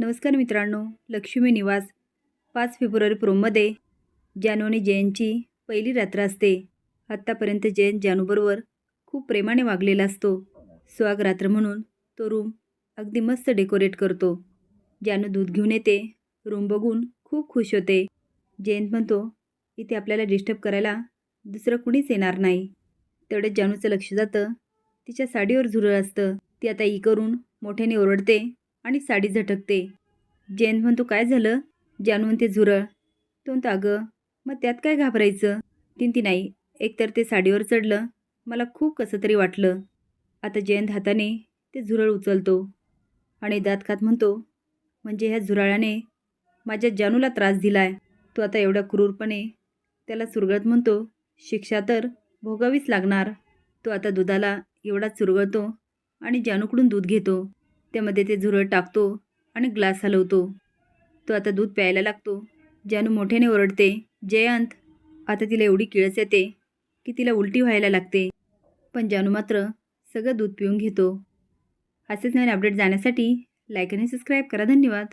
नमस्कार मित्रांनो लक्ष्मी निवास. पाच फेब्रुवारी प्रोममध्ये जानू आणि जयंतची पहिली रात्र असते. आत्तापर्यंत जयंत जानूबरोबर खूप प्रेमाने वागलेला असतो. सुहाग रात्र म्हणून तो रूम अगदी मस्त डेकोरेट करतो. जानू दूध घेऊन येते रूम बघून खूप खुश होते. जयंत म्हणतो इथे आपल्याला डिस्टर्ब करायला दुसरं कुणीच येणार नाही. तेवढ्यात जानूचं लक्ष जातं. तिच्या साडीवर झुरळ असतं. ती आता ई करून मोठ्याने ओरडते आणि साडी झटकते. जैन म्हणतो काय झालं? जान म्हणते झुरळ. तो म्हणतो अगं मग त्यात काय घाबरायचं? तिंती नाही एकतर ते साडीवर चढलं मला खूप कसं तरी वाटलं. आता जयंत हाताने ते झुरळ उचलतो आणि दात खात म्हणतो म्हणजे ह्या झुराळाने माझ्या जानूला त्रास दिला आहे तो आता एवढ्या क्रूरपणे त्याला चुरगळत म्हणतो शिक्षा तर भोगावीच लागणार. तो आता दुधाला एवढा चुरगळतो आणि जानूकडून दूध घेतो. त्यामध्ये ते झुरळ टाकतो आणि ग्लास हलवतो. तो आता दूध प्यायला लागतो. जानू मोठ्याने ओरडते जयंत आता तिला एवढी किळस येते की तिला उलटी व्हायला लागते. पण जानू मात्र सगळं दूध पिऊन घेतो. असेच नवीन अपडेट जाण्यासाठी लाईक आणि सबस्क्राईब करा. धन्यवाद.